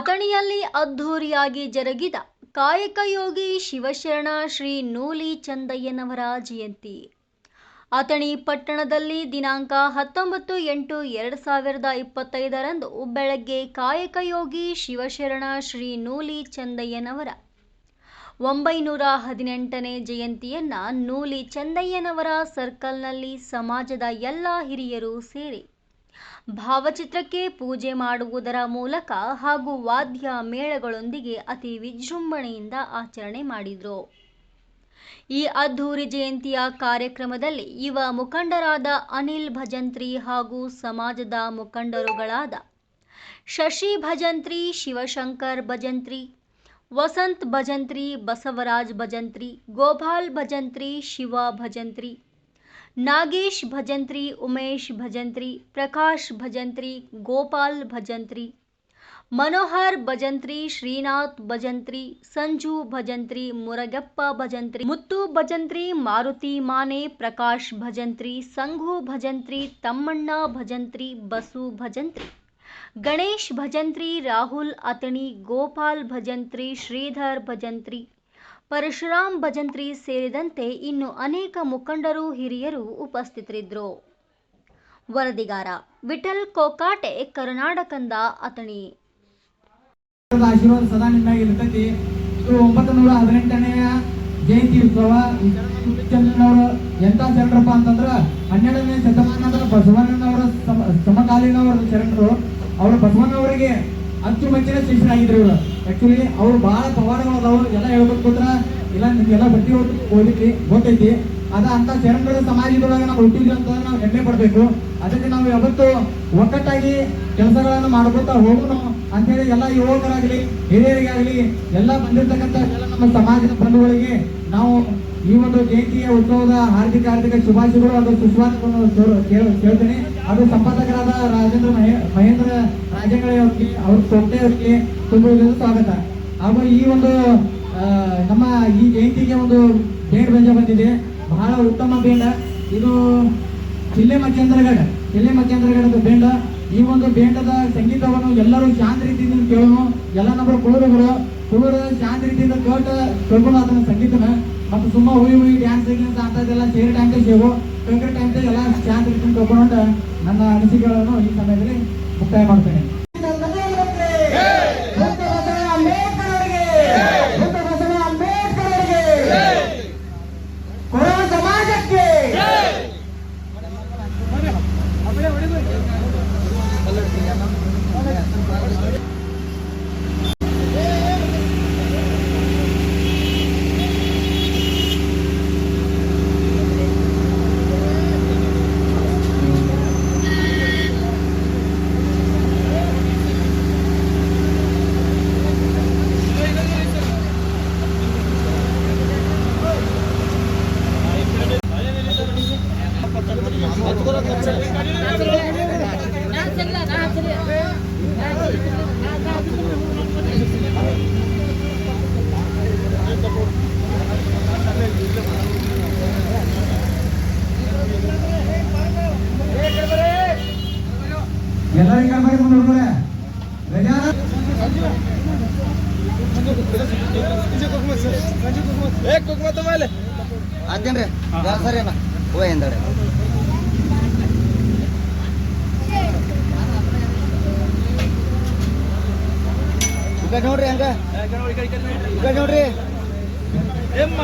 ಅಥಣಿಯಲ್ಲಿ ಅದ್ಧೂರಿಯಾಗಿ ಜರುಗಿದ ಕಾಯಕಯೋಗಿ ಶಿವಶರಣ ಶ್ರೀ ನೂಲಿ ಚಂದಯ್ಯನವರ ಜಯಂತಿ. ಅಥಣಿ ಪಟ್ಟಣದಲ್ಲಿ ದಿನಾಂಕ ಹತ್ತೊಂಬತ್ತು ಎಂಟು ಎರಡು ಸಾವಿರದ ಇಪ್ಪತ್ತೈದರಂದು ಬೆಳಗ್ಗೆ ಕಾಯಕಯೋಗಿ ಶಿವಶರಣ ಶ್ರೀ ನೂಲಿ ಚಂದಯ್ಯನವರ ಒಂಬೈನೂರ ಹದಿನೆಂಟನೇ ಜಯಂತಿಯನ್ನು ನೂಲಿ ಚಂದಯ್ಯನವರ ಸರ್ಕಲ್ನಲ್ಲಿ ಸಮಾಜದ ಎಲ್ಲ ಹಿರಿಯರು ಸೇರಿ ಭಾವಚಿತ್ರಕ್ಕೆ ಪೂಜೆ ಮಾಡುವುದರ ಮೂಲಕ ಹಾಗೂ ವಾದ್ಯ ಮೇಳಗಳೊಂದಿಗೆ ಅತಿ ವಿಜೃಂಭಣೆಯಿಂದ ಆಚರಣೆ ಮಾಡಿದರು. ಈ ಅದ್ಧೂರಿ ಜಯಂತಿಯ ಕಾರ್ಯಕ್ರಮದಲ್ಲಿ ಯುವ ಮುಖಂಡರಾದ ಅನಿಲ್ ಭಜಂತ್ರಿ ಹಾಗೂ ಸಮಾಜದ ಮುಖಂಡರುಗಳಾದ ಶಶಿ ಭಜಂತ್ರಿ, ಶಿವಶಂಕರ್ ಭಜಂತ್ರಿ, ವಸಂತ್ ಭಜಂತ್ರಿ, ಬಸವರಾಜ್ ಭಜಂತ್ರಿ, ಗೋಪಾಲ್ ಭಜಂತ್ರಿ, ಶಿವ ಭಜಂತ್ರಿ ನಾಗೇಶ್ ಭಜಂತ್ರಿ ಉಮೇಶ್ ಭಜಂತ್ರಿ ಪ್ರಕಾಶ್ ಭಜಂತ್ರಿ ಗೋಪಾಲ್ ಭಜಂತ್ರಿ ಮನೋಹರ್ ಭಜಂತ್ರಿ ಶ್ರೀನಾಥ್ ಭಜಂತ್ರಿ ಸಂಜು ಭಜಂತ್ರಿ ಮುರಗಪ್ಪ ಭಜಂತ್ರಿ ಮುತ್ತು ಭಜಂತ್ರಿ ಮಾರುತಿ ಮಾನೆ ಪ್ರಕಾಶ್ ಭಜಂತ್ರಿ ಸಂಘು ಭಜಂತ್ರಿ ತಮ್ಮಣ್ಣ ಭಜಂತ್ರಿ ಬಸು ಭಜಂತ್ರಿ ಗಣೇಶ್ ಭಜಂತ್ರಿ ರಾಹುಲ್ ಅತಣಿ ಗೋಪಾಲ್ ಭಜಂತ್ರಿ ಶ್ರೀಧರ್ ಭಜಂತ್ರಿ ಪರಶುರಾಮ್ ಭಜಂತ್ರಿ ಸೇರಿದಂತೆ ಇನ್ನು ಅನೇಕ ಮುಖಂಡರು, ಹಿರಿಯರು ಉಪಸ್ಥಿತರಿದ್ದರು. ವರದಿಗಾರ ವಿಠಲ್ ಕೋಕಾಟೆ, ಕರ್ನಾಟಕಂದ ಅತಣಿ ಆಶೀರ್ವಾದ ಸದಾ ನಿಮ್ಮಾಗಿ ಇರ್ತೈತಿ. ಇದು ಒಂಬತ್ತು ನೂರ ಹದಿನೆಂಟನೆಯ ಜಯಂತಿ ಉತ್ಸವ. ಚಂದ್ರನವರು ಎಂತ ಚರಣರಪ್ಪ ಅಂತಂದ್ರ ಹನ್ನೆರಡನೇ ಶತಮಾನದ ಬಸವಣ್ಣನವರ ಸಮ ಸಮಕಾಲೀನವರ ಚರಣರು ಅವರು ಬಸವಣ್ಣವರಿಗೆ ಅಚ್ಚುಮೆಚ್ಚಿನ ಶಿಷ್ಯರಾಗಿದ್ರು ಇವರು. ಆಕ್ಚುಲಿ ಅವ್ರು ಬಹಳ ಪವಾಡಗಳು ಅದಾವು ಎಲ್ಲ ಹೇಳ್ಬೇಕು ಕೂತ್ರ ಇಲ್ಲ, ನಿಮ್ಗೆಲ್ಲ ಬಟ್ಟಿ ಹೋಗ್ಲಿಕ್ಕೆ ಗೊತ್ತೈತಿ. ಅದ ಅಂತ ಶರಣರ ಸಮಾಜದೊಳಗೆ ನಾವು ಹುಟ್ಟಿದ್ವಿ ಅಂತ ನಾವು ಹೆಮ್ಮೆ ಪಡ್ಬೇಕು. ಅದಕ್ಕೆ ನಾವು ಯಾವತ್ತು ಒಕ್ಕಟ್ಟಾಗಿ ಕೆಲಸಗಳನ್ನ ಮಾಡ್ಕೊತಾ ಹೋಗೋಣ ಅಂತೇಳಿ ಎಲ್ಲ ಯುವಕರಾಗ್ಲಿ, ಹಿರಿಯರಿಗಾಗ್ಲಿ, ಎಲ್ಲ ಬಂದಿರ್ತಕ್ಕಂಥ ಎಲ್ಲ ನಮ್ಮ ಸಮಾಜದ ಬಂಧುಗಳಿಗೆ ನಾವು ಈ ಒಂದು ಜಯಂತಿಯ ಉತ್ಸವದ ಹಾರ್ದಿಕ ಹಾರ್ದಿಕ ಶುಭಾಶಯಗಳು ಅದು ಸುಸ್ವಾಗತವನ್ನು ಕೇಳ್ತೇನೆ. ಅದು ಸಂಪಾದಕರಾದ ರಾಜೇಂದ್ರ ಮಹೇ- ಮಹೇಂದ್ರ ರಾಜಂಗಳಿ ಅವ್ರಿಗೆ, ಅವ್ರ ತೊಟ್ಟೆ ಅವರಿಗೆ ತುಂಬ ಸ್ವಾಗತ. ಹಾಗೂ ಈ ಒಂದು ನಮ್ಮ ಈ ಜಯಂತಿಗೆ ಒಂದು ಬೇಂಡ್ ಬೇಜ ಬಂದಿದೆ. ಬಹಳ ಉತ್ತಮ ಬೇಡ. ಇದು ಜಿಲ್ಲೆ ಮಚ್ಚೇಂದ್ರಗಢ ಜಿಲ್ಲೆ ಮಧ್ಯಂತರಗಡದ ಬೇಡ. ಈ ಒಂದು ಬೇಂಡದ ಸಂಗೀತವನ್ನು ಎಲ್ಲರೂ ಶಾಂತ ರೀತಿಯಿಂದ ಕೇಳೋಣ ಎಲ್ಲ ನಮ್ಮ ಕುಳುರುಗಳು, ಕುಳುರು ಶಾಂತ ರೀತಿಯಿಂದ ಕೇಟ ಕೇಳ್ಕೊಂಡು ಅದನ್ನ ಸಂಗೀತನ ಮತ್ತು ಸುಮ್ಮ ಹುಯಿ ಹುಯಿ ಡ್ಯಾನ್ಸ್ ಅಂತ ಅಂತದೆಲ್ಲ ಸೇರಿ ಸೇವು ಕಂಕ್ರೀಟ್ ಟೈಮ್ ಎಲ್ಲ ಚಾನ್ಸ್ ಇಟ್ಕೊಂಡು ತಗೊಂಡು ನನ್ನ ಅನಿಸಿಕೆಗಳನ್ನು ಈ ಸಮಯದಲ್ಲಿ ಮುಕ್ತಾಯ ಮಾಡ್ತೇನೆ. ಎಲ್ಲರಿಗೂ ಕರ್ಕೊಂಡು ಮುಂದೆ ಹುಡುಗರೆ ಈ ಕಡೆ ನೋಡ್ರಿ ಹಂಗ ನೋಡ್ರಿ ಎಮ್ಮ